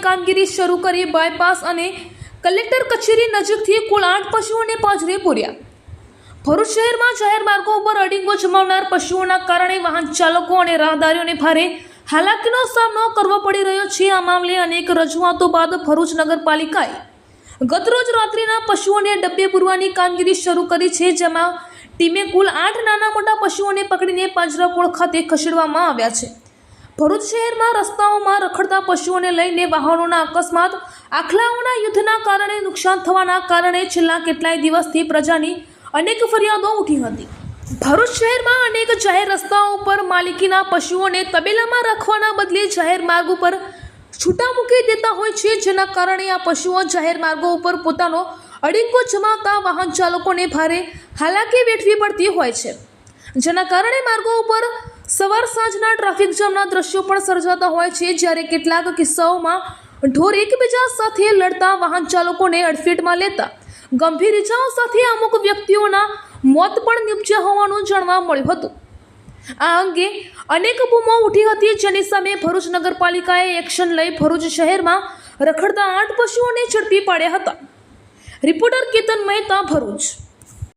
કામગીરી શરૂ કરી બાયપાસ અને કલેક્ટર કચેરી નજીકથી કુલ આઠ પશુઓને પાંજરે પૂર્યા. ભરૂચ શહેરમાં જાહેર માર્ગો ઉપર અડીંગો જમાવનાર પશુઓના કારણે વાહન ચાલકો અને રાહદારીઓને ભારે હાલાકીનો સામનો કરવો પડી રહ્યો છે. આ મામલે અનેક રજૂઆતો બાદ ભરૂચ નગરપાલિકાએ ગતરોજ રાત્રિના પશુઓને ડબ્બે પૂરવાની કામગીરી શરૂ કરી છે, જેમાં ટીમે કુલ આઠ નાના મોટા પશુઓને પકડીને પાંજરાપોળ ખાતે ખસેડવામાં આવ્યા છે. ભરૂચ શહેરમાં રસ્તાઓમાં રખડતા પશુઓને લઈને વાહનોના અકસ્માત, આખલાઓના યુદ્ધના કારણે નુકસાન થવાના કારણે છેલ્લા કેટલાય દિવસથી પ્રજાની અનેક ફરિયાદો ઉઠી હતી. ભરૂચ શહેરમાં અનેક જાહેર રસ્તાઓ ઉપર માલિકીના પશુઓને તબેલામાં રાખવાના બદલે જાહેર માર્ગ ઉપર છૂટા મૂકી દેતા હોય છે, જેના કારણે આ પશુઓ જાહેર માર્ગો ઉપર પોતાનો અડીકો જમાવતા વાહન ચાલકોને ભારે હાલાકી વેઠવી પડતી હોય છે. જેના કારણે માર્ગો ઉપર સવાર સાંજના ટ્રાફિક જામના દ્રશ્યો પણ સર્જાતા હોય છે, જ્યારે કેટલાક કિસ્સાઓમાં ઢોર એકબીજા સાથે લડતા વાહન ચાલકોને અડફેટમાં લેતા ગંભીર ઇજાઓ સાથે અમુક વ્યક્તિઓના મોત પણ નીપજ્યા હોવાનું જાણવા મળ્યું હતું. આ અંગે અનેક બૂમો ઉઠી હતી, જેની સામે ભરૂચ નગરપાલિકાએ એક્શન લઈ ભરૂચ શહેરમાં રખડતા આઠ પશુઓને ઝડપી પાડ્યા હતા. રિપોર્ટર કેતન મહેતા, ભરૂચ.